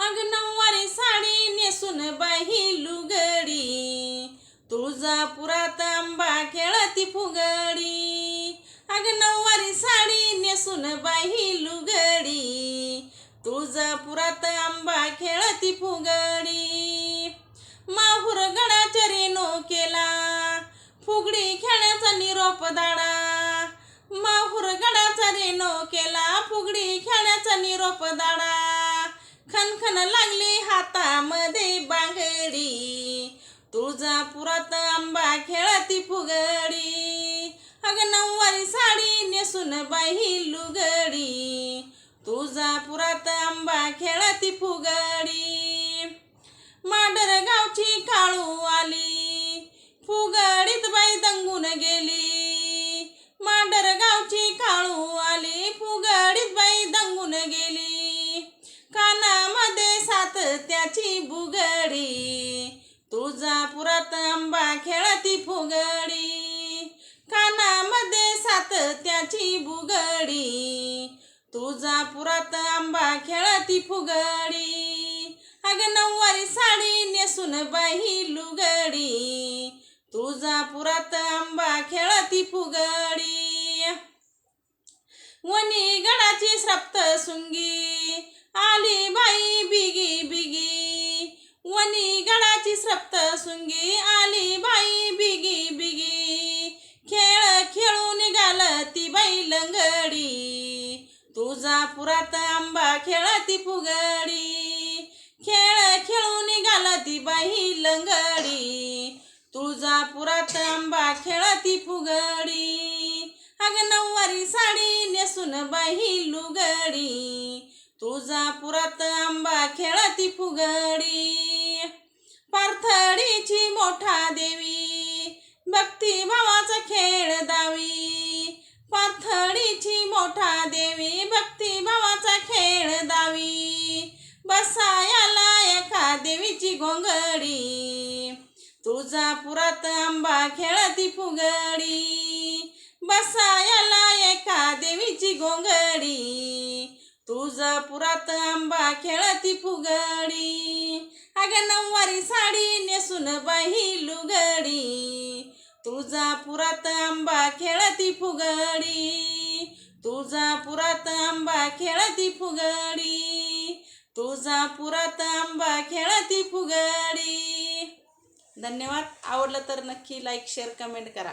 अग नऊवारी साडी नेसून बाही लुगडी. तुळजापुरात आंबा खेळती फुगडी. अग नऊवारी साडी नेसून बाही लुगडी. तुळजापुरात आंबा खेळती फुगडी. माहूर गडाच्या रेणो केला. फुगडी खेळण्याचा निरोप दाडा. माहूर गडाचा रेणो केला. फुगडी खेळण्याचा निरोप दाडा. खनखन लागली हातामध्ये बांगडी. तुळजापुरात आंबा खेळती फुगडी. अग नऊवारी साडी नेसून बाई लुगडी. तुळजापुरात आंबा खेळती फुगडी. मांडर गावची काळू आली. तुळजापुरात आंबा खेळती फुगडी. कानामध्ये सात त्याची बुगडी. तुळजापुरात आंबा खेळती फुगडी. अग नऊवारी साडी नेसून बाही लुगडी. तुळजापुरात आंबा खेळती फुगडी. वनी गडाची सप्त सुंगी. आली बाई बिगी बिगी. वनी गडाची सप्त सुंगी आली बाई बिगी बिगी. खेळ खेळून निघाल ती बाई लंगडी. तुळजापुरात आंबा खेळती फुगडी. खेळ खेळून निघाल ती बाई लंगडी. तुळजापुरात आंबा खेळती फुगडी. अग नऊवारी साडी नेसून बाई लुगडी. तुळजापुरात आंबा खेळती फुगडी. अडथळीची मोठा देवी. भक्ती भावाचा खेळ दावी. पाथळीची मोठा देवी भक्ती भावाचा खेळ दावी. बसायाला एका देवीची गोंगडी. तुळजापुरात आंबा खेळती फुगडी. बसायाला एका देवीची गोंगडी. तुळजापुरात आंबा खेळती फुगडी. अग नऊवारी साडी नेसून बाही लुगडी. तुळजापुरात आंबा खेळती फुगडी. तुळजापुरात आंबा खेळती फुगडी. तुळजापुरात आंबा खेळती फुगडी. धन्यवाद. आवडलं तर नक्की लाईक शेअर कमेंट करा.